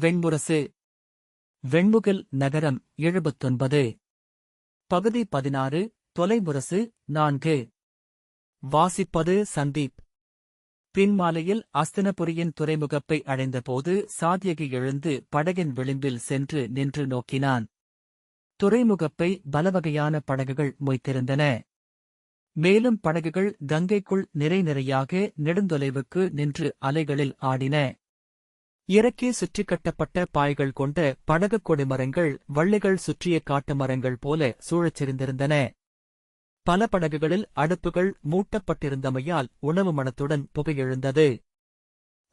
வெண்முரசு வெண்முகில் நகரம் எழுபத்தொன்பது. பகுதி பதினாறு தொலைமுரசு நான்கு. வாசிப்பது சந்தீப். பின்மாலையில் அஸ்தினபுரியின் துறைமுகப்பை அடைந்தபோது சாத்யகி எழுந்து படகின் விளிம்பில் சென்று நின்று நோக்கினான். துறைமுகப்பை பலவகையான படகுகள் மொய்த்திருந்தன. மேலும் படகுகள் கங்கைக்குள் நிறை நிறையாக நெடுந்தொலைவுக்கு நின்று அலைகளில் ஆடின. இறக்கி சுற்றிக் கட்டப்பட்ட பாய்கள் கொண்ட படகுக் கொடிமரங்கள் வள்ளிகள் சுற்றிய காட்டு மரங்கள் போல சூழச் செறிந்திருந்தன பல படகுகளில் அடுப்புகள் மூட்டப்பட்டிருந்தமையால் உணவு மனத்துடன் புகையெழுந்தது.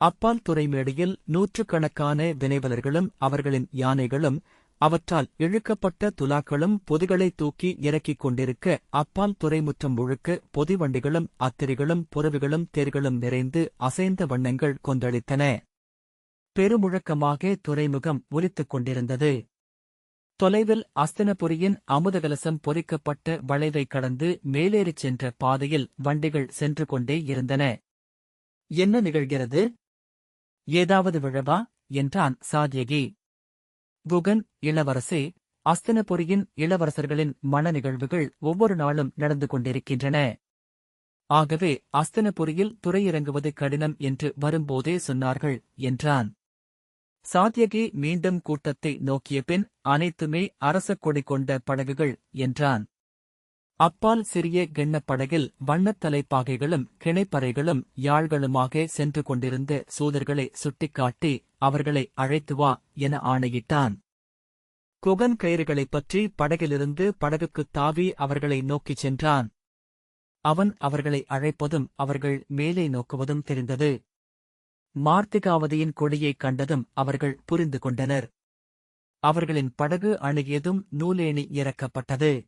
அப்பால் துறைமேடையில் நூற்றுக்கணக்கான வினைவலர்களும் அவர்களின் யானைகளும் அவற்றால் இழுக்கப்பட்ட துலாக்களும் பொதிகளை தூக்கி இறக்கிக் கொண்டிருக்க அப்பால் துறைமுற்றம் முழுக்க பொதிவண்டிகளும் அத்திரிகளும் புறவிகளும் தேர்களும் நிறைந்து அசைந்த வண்ணங்கள் கொந்தளித்தன. பெருமுழக்கமாக துறைமுகம் ஒலித்துக் கொண்டிருந்தது. தொலைவில் அஸ்தனபுரியின் அமுதகலசம் பொறிக்கப்பட்ட வளைவை கடந்து மேலேறிச் சென்ற பாதையில் வண்டிகள் சென்று கொண்டே இருந்தன. என்ன நிகழ்கிறது? ஏதாவது விழவா? என்றான் சாத்யகி. குகன் இளவரசே அஸ்தனபுரியின் இளவரசர்களின் மன நிகழ்வுகள் ஒவ்வொரு நாளும் நடந்து கொண்டிருக்கின்றன. ஆகவே அஸ்தனபுரியில் துறையிறங்குவது கடினம் என்று வரும்போதே சொன்னார்கள் என்றான். சாத்யகி மீண்டும் கூட்டத்தை நோக்கிய பின் அனைத்துமே அரச கொடி கொண்ட படகுகள் என்றான். அப்பால் சிறிய கெண்ணப் படகில் வண்ணத் தலைப்பாகைகளும் கிணைப்பறைகளும் யாழ்களுமாக சென்று கொண்டிருந்த சூதர்களை சுட்டிக்காட்டி அவர்களை அழைத்து வா என ஆணையிட்டான். குகன் கயிறுகளைப் பற்றி படகிலிருந்து படகுக்குத் தாவி அவர்களை நோக்கிச் சென்றான். அவன் அவர்களை அழைப்பதும் அவர்கள் மேலே நோக்குவதும் தெரிந்தது. மார்த்திகாவதியின் கொடியைக் கண்டதும் அவர்கள் புரிந்து கொண்டனர். அவர்களின் படகு அணுகியதும் நூலேணி இறக்கப்பட்டது.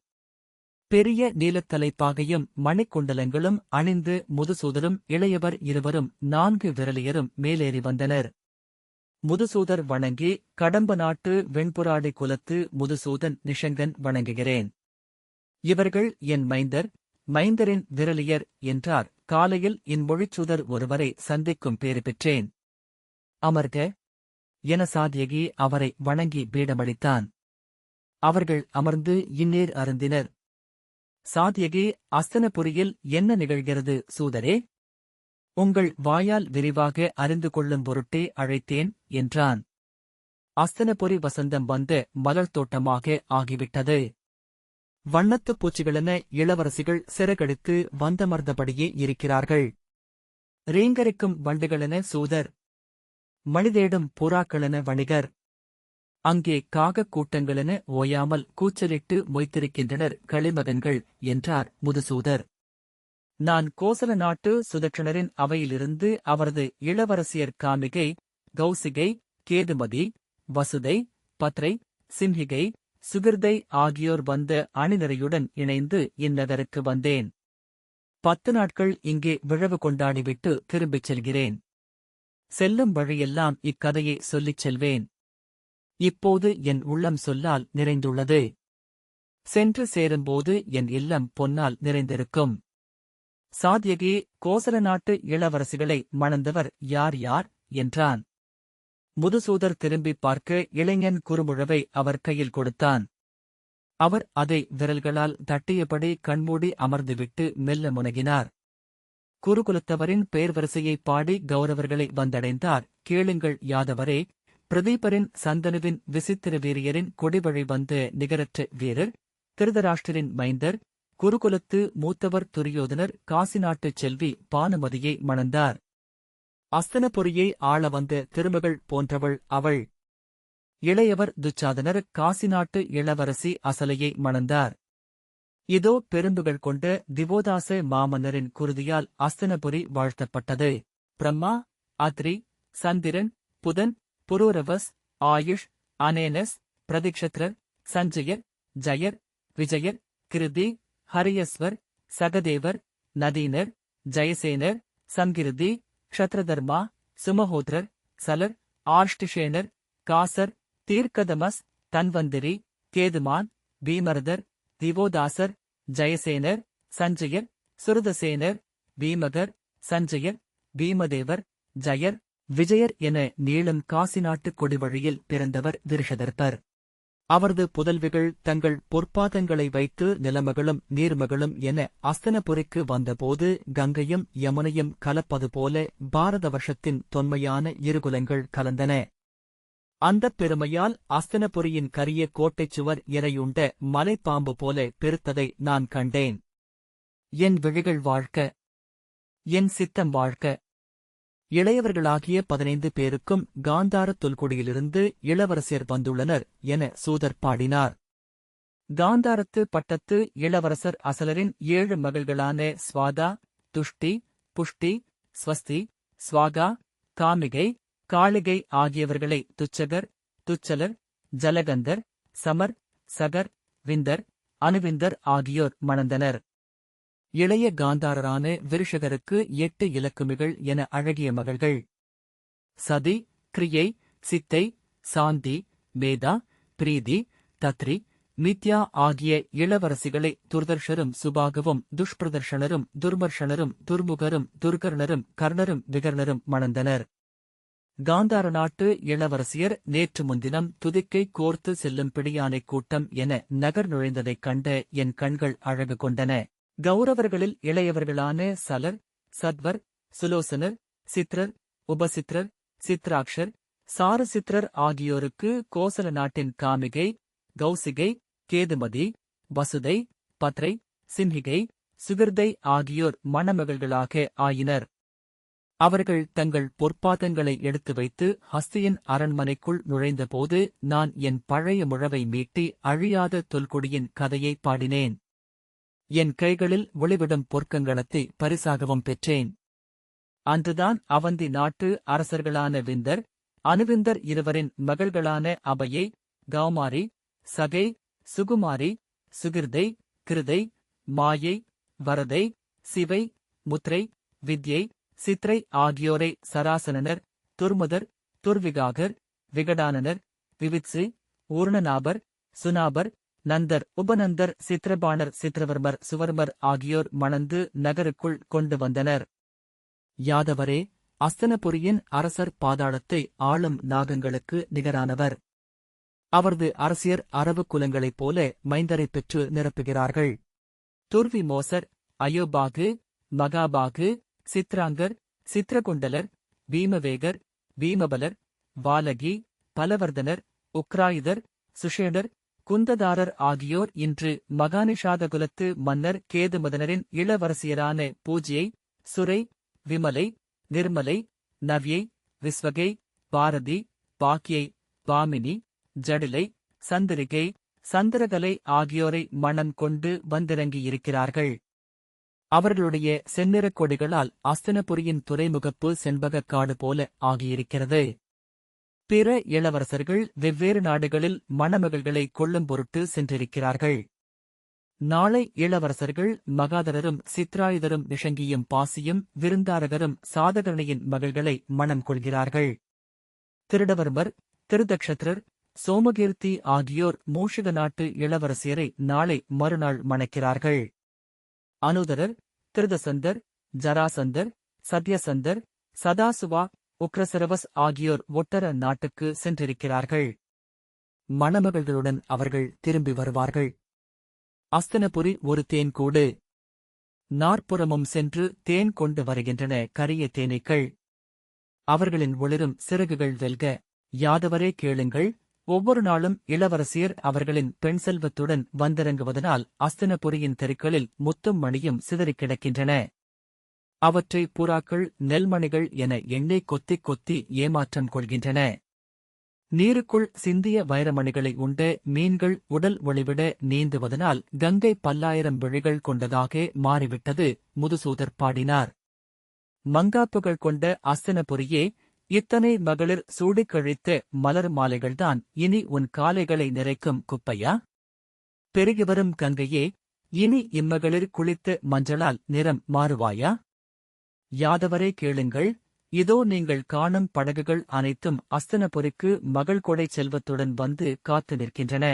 பெரிய நீலத்தலைப்பாகையும் மணிக்குண்டலங்களும் அணிந்து முதுசூதரும் இளையவர் இருவரும் நான்கு விரலியரும் மேலேறி வந்தனர். முதுசூதர் வணங்கி கடம்ப நாட்டு வெண்புராடி குலத்து முதுசூதன் நிஷங்கன் வணங்குகிறேன். இவர்கள் என் மைந்தர் மைந்தரின் விரலியர் என்றார். காலையில் இன்மொழிச்சுதர் ஒருவரை சந்திக்கும் பேறு பெற்றேன். அமர்க. என சாதியகி அவரை வணங்கி பீடமளித்தான். அவர்கள் அமர்ந்து இந்நீர் அருந்தினர். சாதியகி அஸ்தனபுரியில் என்ன நிகழ்கிறது சூதரே? உங்கள் வாயால் விரிவாக அறிந்து கொள்ளும் பொருட்டே அழைத்தேன் என்றான். அஸ்தனபுரி வசந்தம் வந்த மலர் தோட்டமாக ஆகிவிட்டது. வண்ணத்துப் பூச்சிகளென இளவரசிகள் சிறகடுத்து வந்தமர்ந்தபடியே இருக்கிறார்கள். ரீங்கரிக்கும் வண்டுகளென சூதர் மனிதேடும் புறாக்களென வணிகர். அங்கே காகக் கூட்டங்களென ஓயாமல் கூச்சலிட்டு மொய்த்திருக்கின்றனர் களிமகன்கள் என்றார் முதுசூதர். நான் கோசல நாட்டு சுதட்சணரின் அவையிலிருந்து அவரது இளவரசியர் காமிகை கௌசிகை கேதுமதி வசுதை பத்ரை சிம்ஹிகை சுகிர்தை ஆகியோர் வந்த அணிநிறையுடன் இணைந்து இந்நகருக்கு வந்தேன். பத்து நாட்கள் இங்கே விழவு கொண்டாடிவிட்டு திரும்பிச் செல்கிறேன். செல்லும் வழியெல்லாம் இக்கதையை சொல்லிச் செல்வேன். இப்போது என் உள்ளம் சொல்லால் நிறைந்துள்ளது. சென்று சேரும்போது என் இல்லம் பொன்னால் நிறைந்திருக்கும். சாத்யகி கோசல நாட்டு இளவரசிகளை மணந்தவர் யார் யார்? என்றான். முதுசூதர் திரும்பிப் பார்க்க இளைஞன் குறுமுழவை அவர் கையில் கொடுத்தான். அவர் அதை விரல்களால் தட்டியபடி கண்மூடி அமர்ந்துவிட்டு மெல்ல முனகினார். குருகுலத்தவரின் பேர்வரிசையைப் பாடி கௌரவர்களை வந்தடைந்தார். கேளுங்கள் யாதவரே பிரதீபரின் சந்தனுவின் விசித்திர வீரியரின் கொடிவழி வந்த நிகரற்ற வீரர் திருதராஷ்டிரின் மைந்தர் குருகுலத்து மூத்தவர் துரியோதனர் காசி நாட்டுச் செல்வி பானுமதியை மணந்தார். அஸ்தனபுரியை ஆள வந்த திருமகள் போன்றவள் அவள். இளையவர் துச்சாதனர் காசி நாட்டு இளவரசி அசலையை மணந்தார். இதோ பெரும்புகள் கொண்ட திவோதாச மாமன்னரின் குருதியால் அஸ்தனபுரி வாழ்த்தப்பட்டது. பிரம்மா அத்ரி சந்திரன் புதன் புரூரவஸ் ஆயுஷ் அனேனஸ் பிரதிக்ஷத்ரர் சஞ்சயர் ஜயர் விஜயர் கிருதி ஹரியஸ்வர் சகதேவர் நதீனர் ஜெயசேனர் சங்கிருதி க்ஷத்ரதர்மா சுமஹோத்ரர் சலர் ஆஷ்டிஷேனர் காசர் தீர்க்கதமஸ் தன்வந்திரி கேதுமான் பீமரதர் திவோதாசர் ஜெயசேனர் சஞ்சயர் சுருதசேனர் பீமகர் சஞ்சயர் பீமதேவர் ஜயர் விஜயர் என நீளம் காசி நாட்டுக் கொடிவழியில் பிறந்தவர் விருஷதர்பர் அவரது புதல்விகள் தங்கள் பொற்பாதங்களை வைத்து நிலமகளும் நீர்மகளும் என அஸ்தனபுரிக்கு வந்தபோது கங்கையும் யமுனையும் கலப்பது போல பாரத வருஷத்தின் தொன்மையான இருகுலங்கள் கலந்தன. அந்தப் பெருமையால் அஸ்தனபுரியின் கரிய கோட்டைச் சுவர் இறையுண்ட மலைப்பாம்பு போல பெருத்ததை நான் கண்டேன். என் விழிகள் வாழ்க்க என் சித்தம் வாழ்க்க இளையவர்களாகிய பதினைந்து பேருக்கும் காந்தார தொல்குடியிலிருந்து இளவரசர் வந்துள்ளனர் என சூதர் பாடினார். காந்தாரத்து பட்டத்து இளவரசர் அசலரின் ஏழு மகள்களான ஸ்வாதா துஷ்டி புஷ்டி ஸ்வஸ்தி ஸ்வாகா காமிகை காளிகை ஆகியவர்களை துச்சகர் துச்சலர் ஜலகந்தர் சமர் சகர் விந்தர் அனுவிந்தர் ஆகியோர் மணந்தனர். இளைய காந்தாரரான விருஷகருக்கு எட்டு இலக்குமிகள் என அழகிய மகள்கள். சதி கிரியை சித்தை சாந்தி மேதா பிரீதி தத்ரி மித்யா ஆகிய இளவரசிகளை துர்தர்ஷரும் சுபாகவும் துஷ்பிரதர்ஷனரும் துர்மர்ஷனரும் துர்முகரும் துர்கர்ணரும் கர்ணரும் விகர்ணரும் மணந்தனர். காந்தார நாட்டு இளவரசியர் நேற்று முன்தினம் துதிக்கை கோர்த்து செல்லும் பிடியானைக் கூட்டம் என நகர் நுழைந்ததைக் கண்ட என் கண்கள் அழகு கொண்டன. கௌரவர்களில் இளையவர்களான சலர் சத்வர் சுலோசனர் சித்ரர் உபசித்ரர் சித்ராக்ஷர் சாரசித்ரர் ஆகியோருக்கு கோசல நாட்டின் காமிகை கௌசிகை கேதுமதி வசுதை பத்ரை சிம்ஹிகை சுகிர்தை ஆகியோர் மணமகள்களாக ஆயினர். அவர்கள் தங்கள் பொற்பாதங்களை எடுத்து வைத்து ஹஸ்தியின் அரண்மனைக்குள் நுழைந்தபோது நான் என் பழைய முழவை மீட்டி அழியாத தொல்குடியின் கதையை பாடினேன். என் கைகளில் ஒளிவிடும் பொற்கங்களத்தை பரிசாகவும் பெற்றேன். அன்றுதான் அவந்தி நாட்டு அரசர்களான விந்தர் அனுவிந்தர் இருவரின் மகள்களான அபயை கௌமாரி சகை சுகுமாரி சுகிர்தை கிருதை மாயை வரதை சிவை முத்ரை வித்யை சித்ரை ஆகியோரை சராசனனர் துர்முதர் துர்விகாகர் விகடானனர் விவித்சு ஊர்ணநாபர் சுனாபர் நந்தர் உபநந்தர் சித்திரபாணர் சித்திரவர்மர் சுவர்மர் ஆகியோர் மணந்து நகருக்குள் கொண்டு வந்தனர். யாதவரே அஸ்தனபுரியின் அரசர் பாதாளத்தை ஆளும் நாகங்களுக்கு நிகரானவர். அவரது அரசியர் அரபு குலங்களைப் போல மைந்தரைப் பெற்று நிரப்புகிறார்கள். துர்வி மோசர் அயோபாகு மகாபாகு சித்ராங்கர் சித்ரகுண்டலர் பீமவேகர் பீமபலர் வாலகி பலவர்தனர் உக்ராயுதர் சுஷேடர் குந்ததாரர் ஆகியோர் இன்று மகானிஷாதகுலத்து மன்னர் கேதுமதனரின் இளவரசியரான பூஜையை சுரை விமலை நிர்மலை நவ்யை விஸ்வகை பாரதி பாக்கியை பாமினி ஜடிலை சந்திரிகை சந்திரகலை ஆகியோரை மனம் கொண்டு வந்திறங்கியிருக்கிறார்கள். அவர்களுடைய செந்நிறக் கொடிகளால் அஸ்தனபுரியின் துறைமுகப்பு செண்பகக் காடு போல ஆகியிருக்கிறது. பிற இளவரசர்கள் வெவ்வேறு நாடுகளில் மணமகள்களை கொள்ளும் பொருட்டு சென்றிருக்கிறார்கள். நாளை இளவரசர்கள் மகாதரரும் சித்ராயுதரும் நிஷங்கியும் பாசியும் விருந்தாரகரும் சாதகரணியின் மகள்களை மணம் கொள்கிறார்கள். திருடவர்மர் திருதக்ஷத்ரர் சோமகீர்த்தி ஆகியோர் மூஷிக நாட்டு இளவரசியரை நாளை மறுநாள் மணக்கிறார்கள். அனுதரர் திருதசந்தர் ஜராசந்தர் சத்யசந்தர் சதாசுவா உக்ரசரவஸ் ஆகியோர் ஒட்டர நாட்டுக்கு சென்றிருக்கிறார்கள். மணமகள்களுடன் அவர்கள் திரும்பி வருவார்கள். அஸ்தனபுரி ஒரு தேன்கூடு. நாற்புறமும் சென்று தேன் கொண்டு வருகின்றன கரிய தேனீக்கள். அவர்களின் ஒளிரும் சிறகுகள் வெல்க. யாதவரே கேளுங்கள். ஒவ்வொரு நாளும் இளவரசியர் அவர்களின் பெண் செல்வத்துடன் வந்திறங்குவதனால் அஸ்தனபுரியின் தெருக்களில் முத்தும் மணியும் சிதறிக் கிடக்கின்றன. அவற்றை புறாக்கள் நெல்மணிகள் என எண்ணெய் கொத்திக் கொத்தி ஏமாற்றம் கொள்கின்றன. நீருக்குள் சிந்திய வைரமணிகளை உண்ட மீன்கள் உடல் ஒளிவிட நீந்துவதனால் கங்கை பல்லாயிரம் விழிகள் கொண்டதாக மாறிவிட்டது முதுசூதர் பாடினார். மங்காப்புகள் கொண்ட அஸ்தனபுரியே இத்தனை மகளிர் சூடிக் கழித்த மலர் மாலைகள்தான் இனி உன் காலைகளை நிறைக்கும் குப்பையா? பெருகிவரும் கங்கையே இனி இம்மகளிர் குளித்த மஞ்சளால் நிறம் மாறுவாயா? யாதவரே கேளுங்கள். இதோ நீங்கள் காணும் படகுகள் அனைத்தும் அஸ்தனபுரிக்கு மகள் கொடை செல்வத்துடன் வந்து காத்து நிற்கின்றன.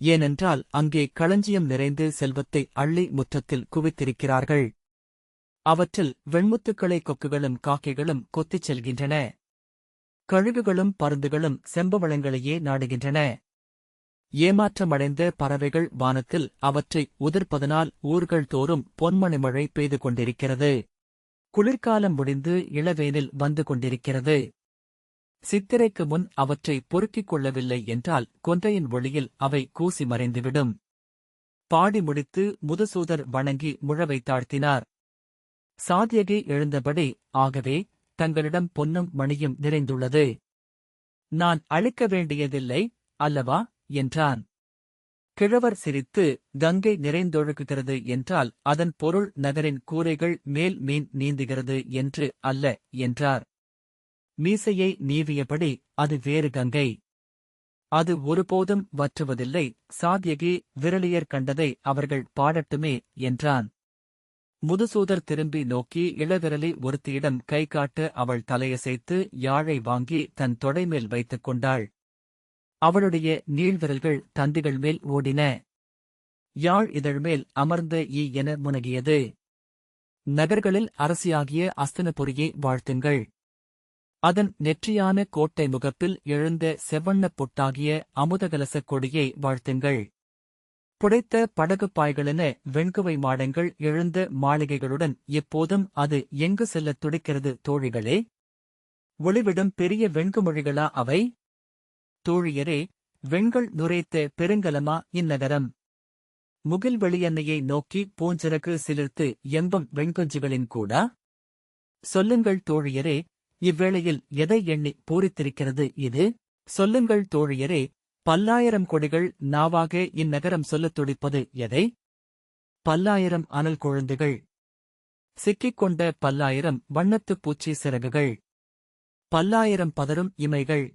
ஏனென்றால் அங்கே களஞ்சியம் நிறைந்து செல்வத்தை அள்ளி முற்றத்தில் குவித்திருக்கிறார்கள். அவற்றில் வெண்முத்துக்களை கொக்குகளும் காக்கைகளும் கொத்திச் செல்கின்றன. கழுகுகளும் பருந்துகளும் செம்பவளங்களையே நாடுகின்றன. ஏமாற்றமடைந்த பறவைகள் வானத்தில் அவற்றை உதிர்ப்பதனால் ஊர்கள் தோறும் பொன்மணி மழை பெய்து கொண்டிருக்கிறது. குளிர்காலம் முடிந்து இளவேனில் வந்து கொண்டிருக்கிறது. சித்திரைக்கு முன் அவற்றை பொறுக்கிக் கொள்ளவில்லை என்றால் கொன்றையின் ஒளியில் அவை கூசி மறைந்துவிடும். பாடி முடித்து முதுசூதர் வணங்கி முழவை தாழ்த்தினார். சாத்தியகி எழுந்தபடி ஆகவே தங்களிடம் பொன்னும் மணியும் நிறைந்துள்ளது. நான் அழிக்க வேண்டியதில்லை அல்லவா? என்றான். கிழவர் சிரித்து கங்கை நிறைந்தொழுகுகிறது என்றால் அதன் பொருள் நகரின் கூரைகள் மேல் மீன் நீந்துகிறது என்று அல்ல என்றார். மீசையை நீவியபடி அது வேறு கங்கை. அது ஒருபோதும் வற்றுவதில்லை. சாத்யகி விரலியர் கண்டதை அவர்கள் பாடட்டுமே என்றான். முதுசூதர் திரும்பி நோக்கி இளவிரலி ஒருத்தியிடம் கை காட்டு அவள் தலையசைத்து யாழை வாங்கி தன் தொடைமேல் வைத்துக் கொண்டாள். அவளுடைய நீள்விரல்கள் தந்திகள் மேல் ஓடின. யாழ் இதழ்மேல் அமர்ந்த ஈ என முனகியது. நகர்களில் அரசியாகிய அஸ்தனபுரியை வாழ்த்துங்கள். அதன் நெற்றியான கோட்டை முகப்பில் எழுந்த செவ்வண்ணப் பொட்டாகிய அமுதகலசக் கொடியை வாழ்த்துங்கள். புடைத்த படகுப் பாய்களென வெண்குவை மாடங்கள் எழுந்த மாளிகைகளுடன் எப்போதும் அது எங்கு செல்லத் துடிக்கிறது தோழிகளே? ஒளிவிடும் பெரிய வெண்குமொழிகளா அவை? தோழியரே வெண்கள் நுரைத்த பெருங்கலமா இந்நகரம். முகில் வெளியன்னையை நோக்கி பூஞ்சிறகு சிலிர்த்து எம்பம் வெண்கொஞ்சுகளின் கூடா? சொல்லுங்கள் தோழியரே இவ்வேளையில் எதை எண்ணி பூரித்திருக்கிறது இது? சொல்லுங்கள் தோழியரே பல்லாயிரம் கொடிகள் நாவாக இந்நகரம் சொல்லத் துடிப்பது எதை? பல்லாயிரம் அனல் குழந்தைகள். சிக்கிக் கொண்ட பல்லாயிரம் வண்ணத்துப் பூச்சி சிறகுகள். பல்லாயிரம் பதரும் இமைகள்.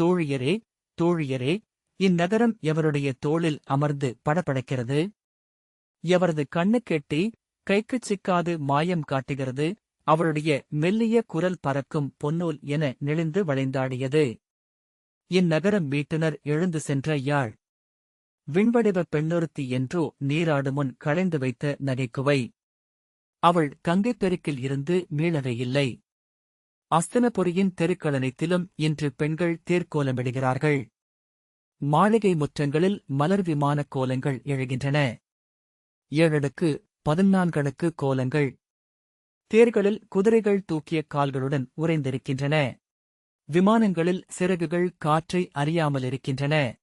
தோழியரே தோழியரே இந்நகரம் எவருடைய தோளில் அமர்ந்து படபடக்கிறது? எவரது கண்ணுக்கெட்டி கைக்குச் சிக்காது மாயம் காட்டுகிறது? அவளுடைய மெல்லிய குரல் பறக்கும் பொன்னூல் என நெளிந்து வளைந்தாடியது. இந்நகரம் வீட்டினர் எழுந்து சென்ற யாழ். விண்வடிவ பெண்ணொருத்தி என்றோ நீராடுமுன் களைந்து வைத்த நகைக்குவை. அவள் கங்கைப் பெருக்கில் இருந்து மீளவே இல்லை. அஸ்தனபுரியின் தெருக்களனைத்திலும் இன்று பெண்கள் தேர்க்கோலமிடுகிறார்கள். மாளிகை முற்றங்களில் மலர் விமானக் கோலங்கள் எழுகின்றன. ஏழடுக்கு பதினான்கடுக்கு கோலங்கள். தேர்களில் குதிரைகள் தூக்கிய கால்களுடன் உறைந்திருக்கின்றன. விமானங்களில் சிறகுகள் காற்றை அறியாமலிருக்கின்றன.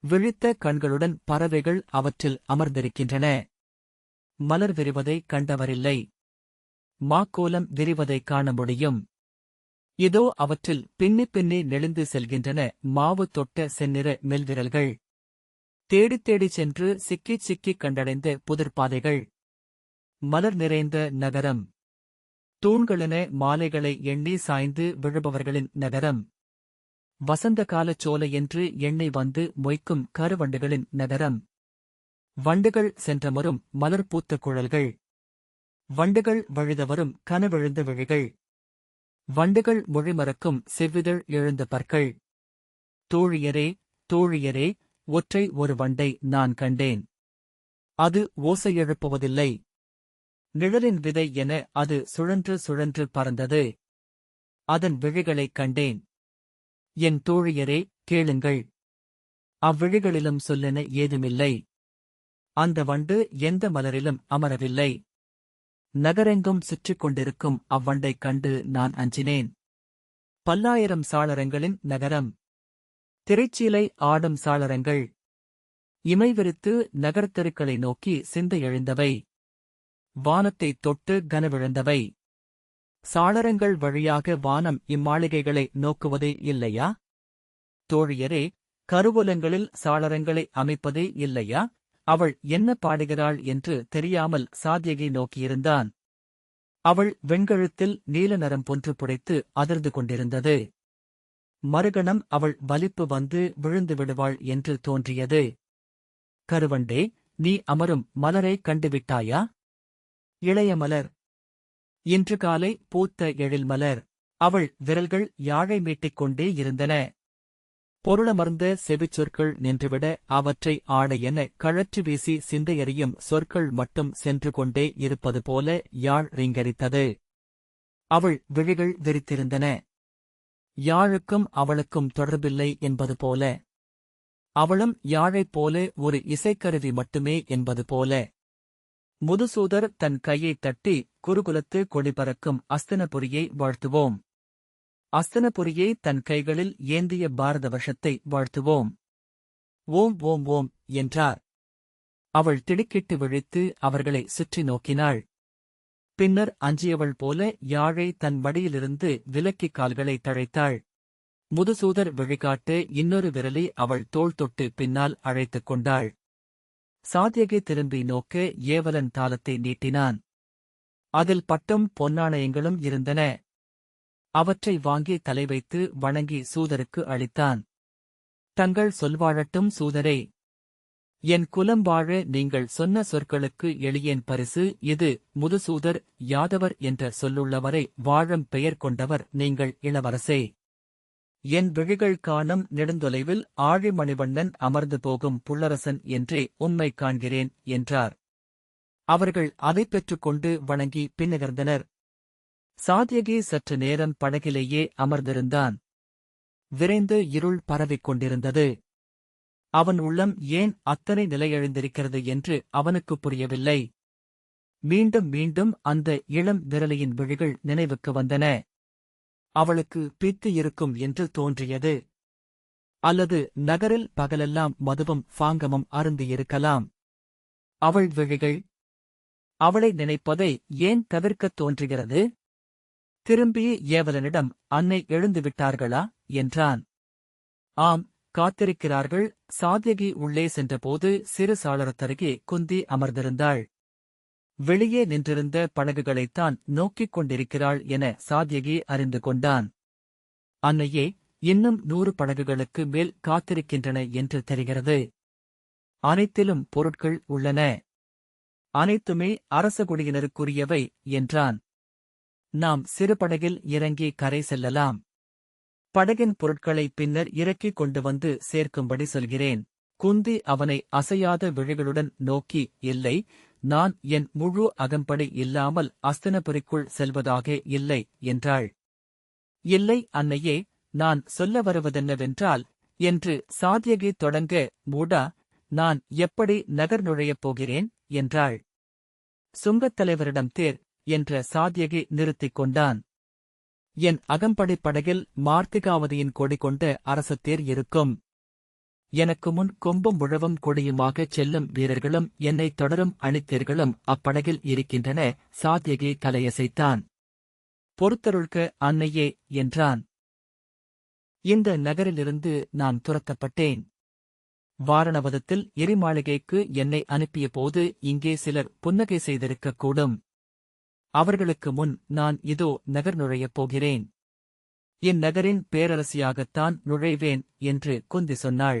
விழித்த கண்களுடன் பறவைகள் அவற்றில் அமர்ந்திருக்கின்றன. மலர் விரிவதை கண்டவரில்லை. மாக்கோலம் விரிவதை காண முடியும். இதோ அவற்றில் பின்னி பின்னி நெளிந்து செல்கின்றன. மாவு தொட்ட செந்நிற மெல்விரல்கள். தேடித் தேடிச் சென்று சிக்கிச் சிக்கிக் கண்டடைந்த புதிர்பாதைகள் மலர் நிறைந்த நகரம். தூண்களென மாலைகளை எண்ணி சாய்ந்து விழுபவர்களின் நகரம். வசந்த காலச் சோலை என்று எண்ணி வந்து மொய்க்கும் கருவண்டுகளின் நகரம். வண்டுகள் சென்றமரும் மலர் பூத்த குழல்கள். வண்டுகள் வழுதவரும் கனவிழுந்த விழிகள். வண்டுகள் மொழிமறக்கும் செவ்விதழ் எழுந்த பற்கள். தோழியரே தோழியரே ஒற்றை ஒரு வண்டை நான் கண்டேன். அது ஓசை எழுப்புவதில்லை. நிழலின் விதை என அது சுழன்று சுழன்று பறந்தது. அதன் விழிகளைக் கண்டேன். என் தோழியரே கேளுங்கள். அவ்விழிகளிலும் சொல்லென ஏதுமில்லை. அந்த வண்டு எந்த மலரிலும் அமரவில்லை. நகரெங்கும் சுற்றிக் கொண்டிருக்கும் அவ்வண்டைக் கண்டு நான் அஞ்சினேன். பல்லாயிரம் சாளரங்களின் நகரம். திரைச்சீலை ஆடும் சாளரங்கள். இமைவிரித்து நகர்த்தெருக்களை நோக்கி சிந்த எழுந்தவை. வானத்தைத் தொட்டு கனவிழந்தவை சாளரங்கள் வழியாக வானம் இம்மாளிகைகளை நோக்குவதே இல்லையா? தோழியரே கருவூலங்களில் சாளரங்களை அமைப்பதே இல்லையா? அவள் என்ன பாடுகிறாள் என்று தெரியாமல் சாத்யகை நோக்கியிருந்தான். அவள் வெண்கழுத்தில் நீல நரம் பொன்று புடைத்து அதிர்ந்து கொண்டிருந்தது. மறுகணம் அவள் வலிப்பு வந்து விழுந்து விடுவாள் என்று தோன்றியது. கருவண்டே நீ அமரும் மலரை கண்டுவிட்டாயா? இளைய மலர். இன்று காலை பூத்த எழில் மலர். அவள் விரல்கள் யாழை மீட்டிக் கொண்டே இருந்தன. பொருளமர்ந்த செவிச்சொற்கள் நின்றுவிட அவற்றை ஆட என கழற்றி வீசி சிந்தையறியும் சொற்கள் மட்டும் சென்று கொண்டே இருப்பது போல யாழ் ரிங்கரித்தது. அவள் விழிகள் விரித்திருந்தன. யாழுக்கும் அவளுக்கும் தொடர்பில்லை என்பது போல. அவளும் யாழைப் போல ஒரு இசைக்கருவி மட்டுமே என்பது போல. முதுசூதர் தன் கையைத் தட்டி குருகுலத்து கொடிபறக்கும் அஸ்தனபுரியை வாழ்த்துவோம். அஸ்தனபுரியை தன் கைகளில் ஏந்திய பாரத வருஷத்தை வாழ்த்துவோம். ஓம் ஓம் ஓம் என்றார். அவள் திடுக்கிட்டு விழித்து அவர்களை சுற்றி நோக்கினாள். பின்னர் அஞ்சியவள் போல யாழை தன் வடியிலிருந்து விலக்கிக் கால்களை தழைத்தாள். முதுசூதர் விழிகாட்டு இன்னொரு விரலை அவள் தோள் தொட்டு பின்னால் அழைத்துக் கொண்டாள். சாத்தியகை திரும்பி நோக்க ஏவலன் தாளத்தை நீட்டினான். அதில் பட்டும் பொன்னாணயங்களும் இருந்தன. அவற்றை வாங்கி தலை வைத்து வணங்கி சூதருக்கு அளித்தான். தங்கள் சொல்வாழட்டும் சூதரே என் குலம் வாழ நீங்கள் சொன்ன சொற்களுக்கு எளியேன் பரிசு இது முதுசூதர் யாதவர் என்ற சொல்லுள்ளவரை வாழும் பெயர் கொண்டவர் நீங்கள் இளவரசே. என் விழிகள் காணும் நெடுந்தொலைவில் ஆழிமணிவண்ணன் அமர்ந்து போகும் புள்ளரசன் என்றே உண்மை காண்கிறேன் என்றார். அவர்கள் அதை பெற்றுக்கொண்டு வணங்கி பின்னகர்ந்தனர். சாத்யகி சற்று நேரம் படகிலேயே அமர்ந்திருந்தான். விரைந்து இருள் பரவிக் கொண்டிருந்தது. அவன் உள்ளம் ஏன் அத்தனை நிலையெழுந்திருக்கிறது என்று அவனுக்கு புரியவில்லை. மீண்டும் மீண்டும் அந்த இளம் விரலியின் விழிகள் நினைவுக்கு வந்தன. அவளுக்கு பித்து இருக்கும் என்று தோன்றியது. அல்லது நகரில் பகலெல்லாம் மதுவும் பாங்கமும் அருந்தியிருக்கலாம் அவள் விழிகள் அவளை நினைப்பதை ஏன் தவிர்க்கத் தோன்றுகிறது? திரும்பி ஏவலனிடம் அன்னை எழுந்து விட்டார்களா? என்றான். ஆம் காத்திருக்கிறார்கள். சாத்யகி உள்ளே சென்றபோது சிறு சாளரத்தருகே குந்தி அமர்ந்திருந்தாள். வெளியே நின்றிருந்த படகுகளைத்தான் நோக்கிக் கொண்டிருக்கிறாள் என சாத்யகி அறிந்து கொண்டான். அன்னையே இன்னும் நூறு படகுகளுக்கு மேல் காத்திருக்கின்றன என்று தெரிகிறது. அனைத்திலும் பொருட்கள் உள்ளன. அனைத்துமே அரச குடியினருக்குரியவை என்றான். நாம் சிறு படகில் இறங்கி கரை செல்லலாம். படகின் பொருட்களை பின்னர் இறக்கிக் கொண்டு வந்து சேர்க்கும்படி சொல்கிறேன். குந்தி அவனை அசையாத விழிகளுடன் நோக்கி இல்லை நான் என் முழு அகம்படி இல்லாமல் அஸ்தனபுரிக்குள் செல்வதாக இல்லை என்றாள். இல்லை அன்னையே நான் சொல்ல வருவதென்னவென்றால் என்று சாத்தியகி தொடங்க மூடா நான் எப்படி நகர் நுழையப் போகிறேன்? என்றாள். சுங்கத் தலைவரிடம் தேர் என்ற சாத்தியகை நிறுத்திக் கொண்டான். என் அகம்படை படகில் மார்த்திகாவதியின் கொடி கொண்ட அரசத்தேர் இருக்கும். எனக்கு முன் கொம்பும் முழவும் கொடியுமாகச் செல்லும் வீரர்களும் என்னைத் தொடரும் அணித்தேர்களும் அப்படகில் இருக்கின்றன சாத்தியகி தலையசைத்தான். பொறுத்தருள்க அன்னையே என்றான். இந்த நகரிலிருந்து நான் துரத்தப்பட்டேன். வாரணவதத்தில் எரிமாளிகைக்கு என்னை அனுப்பிய போது இங்கே சிலர் புன்னகை செய்திருக்கக்கூடும். அவர்களுக்கு முன் நான் இதோ நகர் நுழையப் போகிறேன். இந்நகரின் பேரரசியாகத்தான் நுழைவேன் என்று குந்தி சொன்னாள்.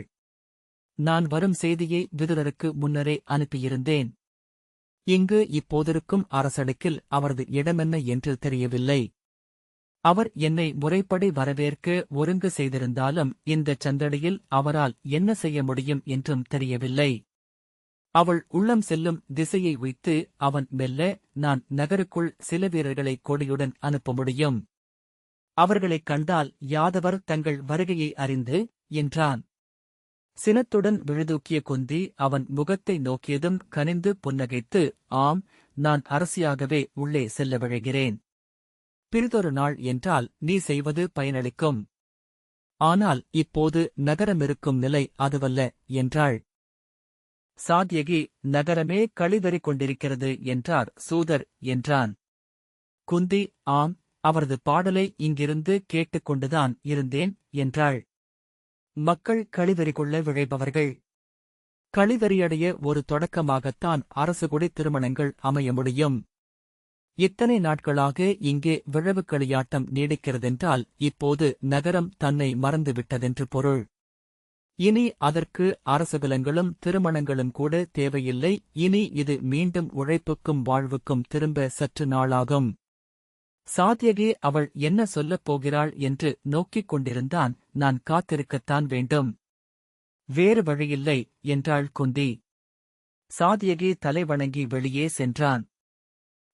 நான் வரும் செய்தியை விதுரருக்கு முன்னரே அனுப்பியிருந்தேன். இங்கு இப்போதிருக்கும் அரசடுக்கில் அவரது இடமென்ன என்று தெரியவில்லை. அவர் என்னை முறைப்படி வரவேற்க ஒருங்கு செய்திருந்தாலும் இந்தச் சந்தடியில் அவரால் என்ன செய்ய முடியும் என்றும் தெரியவில்லை. அவள் உள்ளம் செல்லும் திசையை வைத்து அவன் மெல்ல நான் நகருக்குள் சில வீரர்களை கொடியுடன் அனுப்ப முடியும். அவர்களைக் கண்டால் யாதவர் தங்கள் வருகையை அறிந்து என்றான். சினத்துடன் விழுதூக்கிய குந்தி அவன் முகத்தை நோக்கியதும் கனிந்து புன்னகைத்து ஆம் நான் அரசியாகவே உள்ளே செல்ல விழைகிறேன். பிறிதொரு நாள் என்றால் நீ செய்வது பயனளிக்கும். ஆனால் இப்போது நகரமிருக்கும் நிலை அதுவல்ல என்றாள். சாத்யகி நகரமே கழிவறி கொண்டிருக்கிறது என்றார் சூதர் என்றான். குந்தி ஆம் அவரது பாடலை இங்கிருந்து கேட்டுக்கொண்டுதான் இருந்தேன் என்றாள். மக்கள் கழிவறி கொள்ள விழைபவர்கள். கழிவறியடைய ஒரு தொடக்கமாகத்தான் அரசுகுடி திருமணங்கள் அமைய முடியும். இத்தனை நாட்களாக இங்கே விழவு களியாட்டம் நீடிக்கிறதென்றால் இப்போது நகரம் தன்னை மறந்துவிட்டதென்று பொருள். இனி அதற்கு அரசகலங்களும் திருமணங்களும் கூட தேவையில்லை. இனி இது மீண்டும் உழைப்புக்கும் வாழ்வுக்கும் திரும்ப சற்று நாளாகும். சாத்தியகே அவள் என்ன சொல்லப் போகிறாள் என்று நோக்கிக் கொண்டிருந்தான். நான் காத்திருக்கத்தான் வேண்டும். வேறு வழியில்லை என்றாள் குந்தி. சாத்தியகே தலை வணங்கி வெளியே சென்றான்.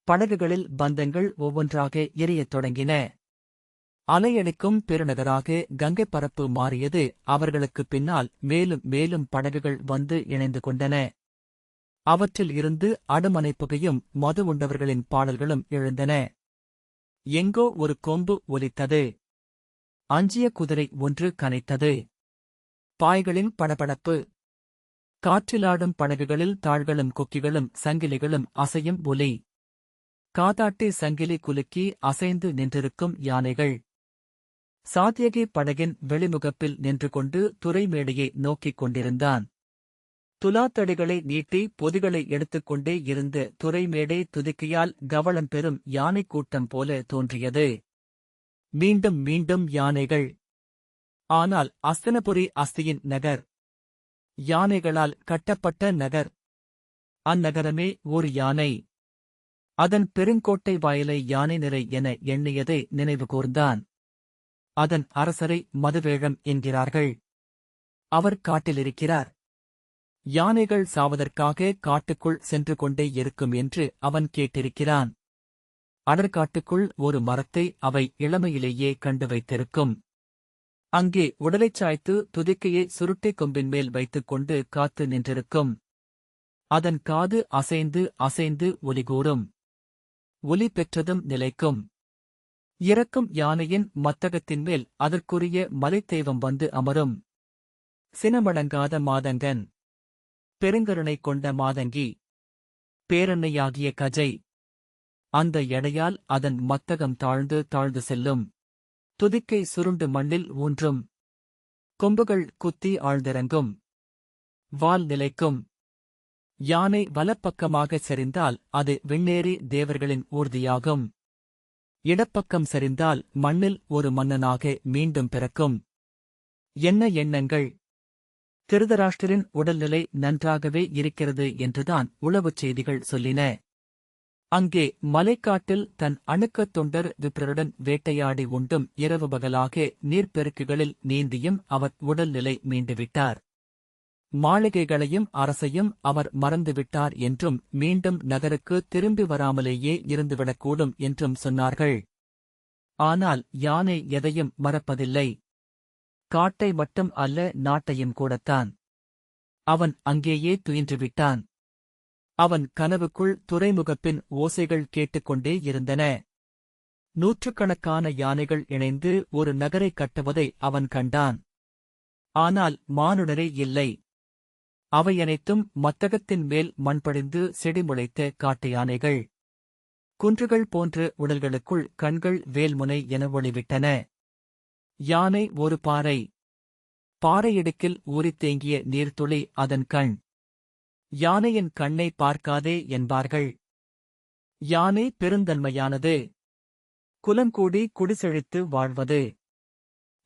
படகுகளில் பந்தங்கள் ஒவ்வொன்றாக எரியத் தொடங்கின. அலையளிக்கும் பெருநகராக கங்கை பரப்பு மாறியது அவர்களுக்குப் பின்னால் மேலும் மேலும் படகுகள் வந்து இணைந்து கொண்டன. அவற்றில் இருந்து அடுமனை புகையும் மது உண்டவர்களின் பாடல்களும் எழுந்தன. எங்கோ ஒரு கொம்பு ஒலித்தது. அஞ்சிய குதிரை ஒன்று கனைத்தது. பாய்களின் படபடப்பு. காற்றிலாடும் படகுகளில் தாள்களும் கொக்கிகளும் சங்கிலிகளும் அசையும் ஒலி. காதாட்டி சங்கிலி குலுக்கி அசைந்து நின்றிருக்கும் யானைகள். சாத்தியகி படகின் வெளிமுகப்பில் நின்று கொண்டு துறைமேடையை நோக்கிக் கொண்டிருந்தான். துலாத்தடிகளை நீட்டி பொதிகளை எடுத்துக்கொண்டே இருந்த துறைமேடை துதிக்கையால் கவளம் பெறும் யானை கூட்டம் போல தோன்றியது. மீண்டும் மீண்டும் யானைகள். ஆனால் அஸ்தனபுரி அஸ்தியின் நகர். யானைகளால் கட்டப்பட்ட நகர். அந்நகரமே ஒரு யானை. அதன் பெருங்கோட்டை வாயிலை யானை நிறை என எண்ணியதை நினைவு கூர்ந்தான். அதன் அரசரை மதுவேழம் என்கிறார்கள். அவர் காட்டிலிருக்கிறார். யானைகள் சாவதற்காக காட்டுக்குள் சென்று கொண்டே இருக்கும் என்று அவன் கேட்டிருக்கிறான். அடற்காட்டுக்குள் ஒரு மரத்தை அவை இளமையிலேயே கண்டு வைத்திருக்கும். அங்கே உடலைச் சாய்த்து துதிக்கையை சுருட்டை கொம்பின் மேல் வைத்துக் கொண்டு காத்து நின்றிருக்கும். அதன் காது அசைந்து அசைந்து ஒலிகூறும் ஒலி பெற்றதும் நிலைக்கும். இறக்கும் யானையின் மத்தகத்தின் மேல் அதற்குரிய மலைத்தெய்வம் வந்து அமரும். சினமடங்காத மாதங்கன். பெருங்கருணை கொண்ட மாதங்கி. பேரன்னையாகிய கஜை. அந்த எடையால் அதன் மத்தகம் தாழ்ந்து தாழ்ந்து செல்லும். துதிக்கை சுருண்டு மண்ணில் ஊன்றும். கொம்புகள் குத்தி ஆழ்ந்திறங்கும். வால் நிலைக்கும். யானை வலப்பக்கமாகச் செறிந்தால் அது விண்ணேறி தேவர்களின் ஊர்தியாகும். இடப்பக்கம் சரிந்தால் மண்ணில் ஒரு மன்னனாக மீண்டும் பிறக்கும். என்ன எண்ணங்கள்? திருதராஷ்டிரின் உடல்நிலை நன்றாகவே இருக்கிறது என்றுதான் உளவுச் செய்திகள் சொல்லின. அங்கே மலைக்காட்டில் தன் அணுக்கத் தொண்டர் விப்ரருடன் வேட்டையாடி உண்டும் இரவு பகலாக நீர்ப்பெருக்குகளில் நீந்தியும் அவர் உடல்நிலை மீண்டுவிட்டார். மாளிகைகளையும் அரசையும் அவர் மறந்துவிட்டார் என்றும் மீண்டும் நகருக்கு திரும்பி வராமலேயே இருந்துவிடக்கூடும் என்றும் சொன்னார்கள். ஆனால் யானை எதையும் மறப்பதில்லை. காட்டை மட்டும் அல்ல நாட்டையும் கூடத்தான். அவன் அங்கேயே துயின்றுவிட்டான். அவன் கனவுக்குள் துறைமுகப்பின் ஓசைகள் கேட்டுக்கொண்டே இருந்தன. நூற்றுக்கணக்கான யானைகள் இணைந்து ஒரு நகரை கட்டுவதை அவன் கண்டான். ஆனால் மானுடரே இல்லை. அவையனைத்தும் மத்தகத்தின் மேல் மண்படிந்து செடி முளைத்த காட்டு யானைகள் குன்றுகள் போன்ற உடல்களுக்குள் கண்கள் வேல்முனை என ஒளிவிட்டன. யானை ஒரு பாறை. பாறையிடுக்கில் ஊறித் தேங்கிய நீர்த்துளி அதன் கண். யானையின் கண்ணை பார்க்காதே என்பார்கள். யானை பெருந்தன்மையானது. குலங்கூடி குடிசெழித்து வாழ்வது.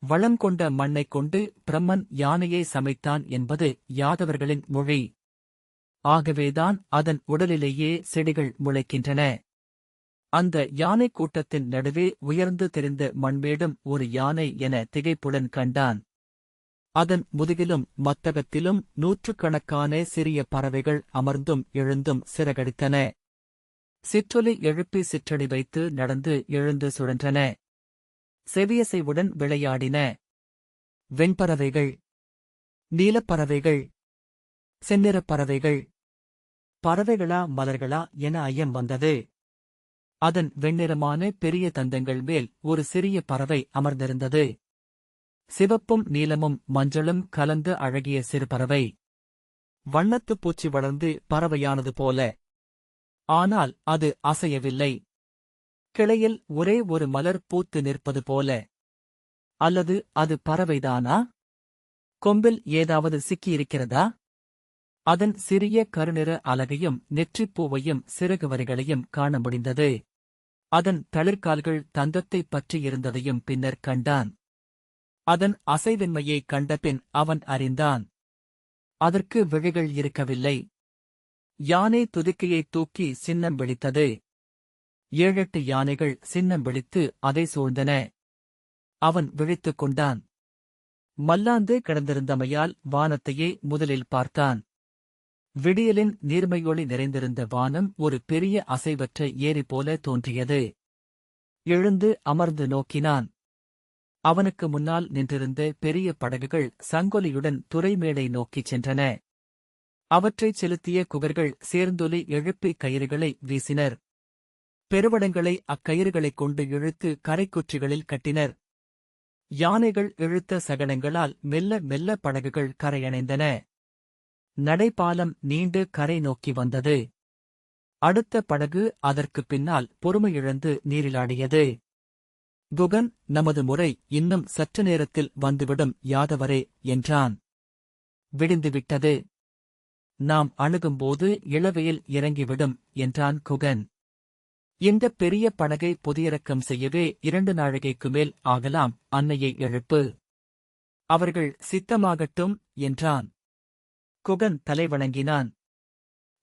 வளம் கொண்ட மண்ணைக் கொண்டு பிரம்மன் யானையை சமைத்தான் என்பது யாதவர்களின் மொழி. ஆகவேதான் அதன் உடலிலேயே செடிகள் முளைக்கின்றன. அந்த யானை கூட்டத்தின் நடுவே உயர்ந்து தெரிந்த மண்மேடும் ஒரு யானை என திகைப்புடன் கண்டான். அதன் முதுகிலும் மத்தகத்திலும் நூற்றுக்கணக்கான சிறிய பறவைகள் அமர்ந்தும் எழுந்தும் சிறகடித்தன. சிற்றொலி எழுப்பி சிற்றடி வைத்து நடந்து எழுந்து சுழன்றன. செவியசைவுடன் விளையாடின. வெண்பறவைகள் நீலப்பறவைகள் செந்நிறப் பறவைகள் பறவைகளா மலர்களா என ஐயம் வந்தது. அதன் வெண்ணிறமான பெரிய தந்தங்கள் மேல் ஒரு சிறிய பறவை அமர்ந்திருந்தது. சிவப்பும் நீலமும் மஞ்சளும் கலந்து அழகிய சிறு பறவை வண்ணத்துப் பூச்சி வளர்ந்து பறவையானது போல. ஆனால் அது அசையவில்லை. கிளையில் ஒரே ஒரு மலர் பூத்து நிற்பது போல. அல்லது அது பறவைதானா? கொம்பில் ஏதாவது சிக்கியிருக்கிறதா? அதன் சிறிய கருநிற அலகையும் நெற்றிப்பூவையும் சிறகு வரிகளையும் காண முடிந்தது. அதன் தளிர்கால்கள் தந்தத்தைப் பற்றியிருந்ததையும் பின்னர் கண்டான். அதன் அசைவின்மையைக் கண்டபின் அவன் அறிந்தான். அதற்கு விழிகள் இருக்கவில்லை. யானை துதிக்கையைத் தூக்கி சின்னம் விழித்தது. ஏழெட்டு யானைகள் சின்னம் விழித்து அதை சூழ்ந்தன. அவன் விழித்துக் கொண்டான். மல்லாந்து கிடந்திருந்தமையால் வானத்தையே முதலில் பார்த்தான். விடியலின் நீர்மையொளி நிறைந்திருந்த வானம் ஒரு பெரிய அசைவற்ற ஏரி போல தோன்றியது. எழுந்து அமர்ந்து நோக்கினான். அவனுக்கு முன்னால் நின்றிருந்த பெரிய படகுகள் சங்கொலியுடன் துறைமேடை நோக்கிச் சென்றன. அவற்றைச் செலுத்திய குகர்கள் சேர்ந்தொலி எழுப்பி கயிறுகளை வீசினர். பெருவடங்களை அக்கயிறுகளைக் கொண்டு இழுத்து கரைக்குற்றிகளில் கட்டினர். யானைகள் இழுத்த சகனங்களால் மெல்ல மெல்ல படகுகள் கரையணைந்தன. நடைபாலம் நீண்டு கரை நோக்கி வந்தது. அடுத்த படகு அதற்குப் பின்னால் பொறுமையிழந்து நீரிலாடியது. குகன் நமது முறை இன்னும் சற்று நேரத்தில் வந்துவிடும் யாதவரே என்றான். விடிந்துவிட்டது. நாம் அணுகும்போது இளவையில் இறங்கிவிடும் என்றான் குகன். இந்த பெரிய படகை பொதியிறக்கம் செய்யவே இரண்டு நாழிகைக்கு மேல் ஆகலாம் அன்னையை எழுப்பு. அவர்கள் சித்தமாகட்டும் என்றான். குகன் தலைவணங்கினான்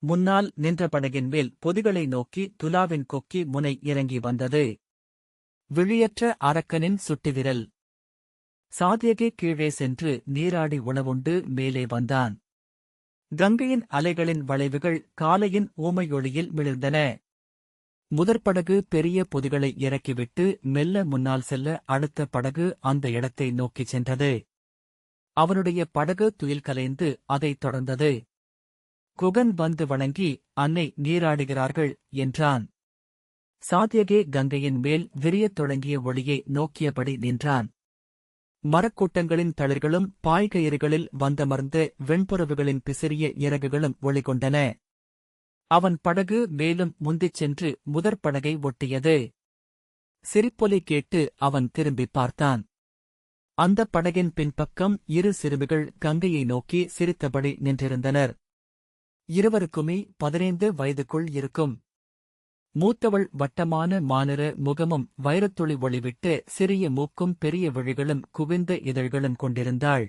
முன்னால் நின்ற படகின் மேல் பொதிகளை நோக்கி துலாவின் கொக்கி முனை இறங்கி வந்தது. விழியற்ற அரக்கனின் சுட்டுவிரல் சாத்தியகே கீழே சென்று நீராடி உணவுண்டு மேலே வந்தான். கங்கையின் அலைகளின் வளைவுகள் காலையின் ஊமையொளியில் மிளிர்ந்தன. முதற்படகு பெரிய பொதிகளை இறக்கிவிட்டு மெல்ல முன்னால் செல்ல அடுத்த படகு அந்த இடத்தை நோக்கிச் சென்றது. அவனுடைய படகு துயில் கலைந்து அதைத் தொடர்ந்தது. குகன் வந்து வணங்கி அன்னை நீராடுகிறார்கள் என்றான். சாத்தியகே கங்கையின் மேல் விரியத் தொடங்கிய ஒளியை நோக்கியபடி நின்றான். மரக்கூட்டங்களின் தளிர்களும் பாய்கயிறுகளில் வந்தமர்ந்த வெண்புறவுகளின் பிசிறிய இறகுகளும் ஒளிகொண்டன. அவன் படகு மேலும் முந்திச் சென்று முதற் படகை ஒட்டியது. சிரிப்பொலி கேட்டு அவன் திரும்பிப் பார்த்தான். அந்தப் படகின் பின்பக்கம் இரு சிறுமிகள் கங்கையை நோக்கி சிரித்தபடி நின்றிருந்தனர். இருவருக்குமே பதினைந்து வயதுக்குள் இருக்கும். மூத்தவள் வட்டமான மாநிற முகமும் வைரத்துளி ஒளிவிட்டு சிறிய மூக்கும் பெரிய விழிகளும் குவிந்த இதழ்களும் கொண்டிருந்தாள்.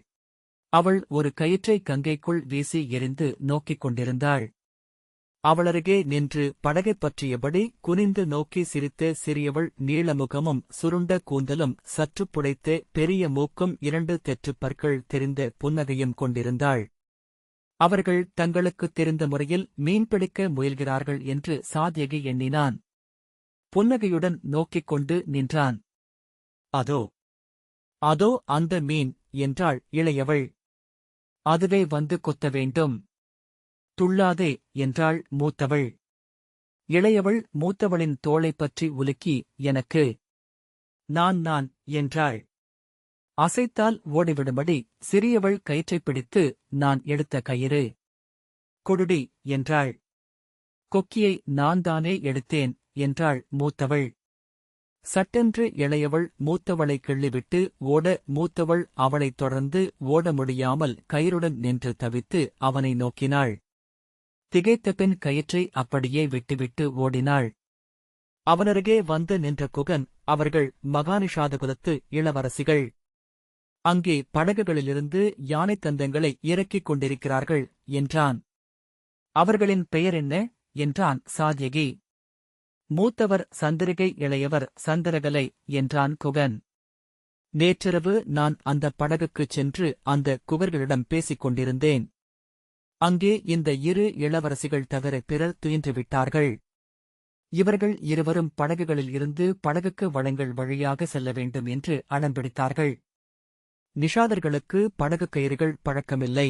அவள் ஒரு கயிற்றை கங்கைக்குள் வீசி எரிந்து நோக்கிக் கொண்டிருந்தாள். அவளருகே நின்று படகைப் பற்றியபடி குனிந்து நோக்கி சிரித்த சிறியவள் நீளமுகமும் சுருண்ட கூந்தலும் சற்று புடைத்த பெரிய மூக்கும் இரண்டு தெற்றுப் பற்கள் தெரிந்த புன்னகையும் கொண்டிருந்தாள். அவர்கள் தங்களுக்குத் தெரிந்த முறையில் மீன்பிடிக்க முயல்கிறார்கள் என்று சாத்தியகி எண்ணினான். புன்னகையுடன் நோக்கிக் கொண்டு நின்றான். அதோ அதோ அந்த மீன் என்றாள் இளையவள். அதுவே வந்து கொத்த வேண்டும் துள்ளாதே என்றாள் மூத்தவள். இளையவள் மூத்தவளின் தோளைப் பற்றி உலுக்கி எனக்கு நான் நான் என்றாள். அசைத்தால் ஓடிவிடும்படி சிறியவள் கயிற்றைப் பிடித்து நான் எடுத்த கயிறு கொடுடி என்றாள். கொக்கியை நான் தானே எடுத்தேன் என்றாள் மூத்தவள். சட்டென்று இளையவள் மூத்தவளை கிள்ளிவிட்டு ஓட மூத்தவள் அவளைத் தொடர்ந்து ஓட முடியாமல் கயிறுடன் நின்று தவித்து அவனை நோக்கினாள். திகைத்த பின் கயிற்றை அப்படியே விட்டுவிட்டு ஓடினாள். அவனருகே வந்து நின்ற குகன் அவர்கள் மகானிஷாதகுலத்து இளவரசிகள். அங்கே படகுகளிலிருந்து யானைத் தந்தங்களை இறக்கிக் கொண்டிருக்கிறார்கள் என்றான். அவர்களின் பெயர் என்ன? என்றான் சாத்யகி. மூத்தவர் சந்திரிகை இளையவர் சந்திரகலை என்றான் குகன். நேற்றிரவு நான் அந்த படகுக்குச் சென்று அந்த குவர்களிடம் பேசிக் கொண்டிருந்தேன். அங்கே இந்த இரு இளவரசிகள் தவிர பிறர் துயின்றுவிட்டார்கள். இவர்கள் இருவரும் படகுகளில் இருந்து படகுக்கு வளங்கள் வழியாக செல்ல வேண்டும் என்று அடம்பிடித்தார்கள் நிஷாதர்களுக்கு படகு கயிறுகள் பழக்கமில்லை.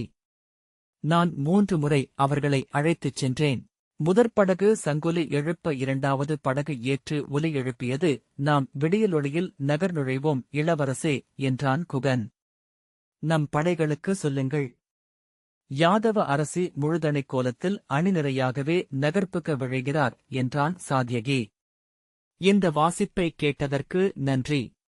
நான் மூன்று முறை அவர்களை அழைத்துச் சென்றேன். முதற் படகு சங்குலி எழுப்ப இரண்டாவது படகு ஏற்று ஒலி எழுப்பியது நாம் விடியலொளியில் நகர் நுழைவோம் இளவரசே என்றான் குகன். நம் படைகளுக்கு சொல்லுங்கள். யாதவ அரசி முழுதணைக் கோலத்தில் அணிநிறையாகவே நகர்ப்புக்க விழைகிறார் என்றான் சாத்யகி. இந்த வாசிப்பை கேட்டதற்கு நன்றி.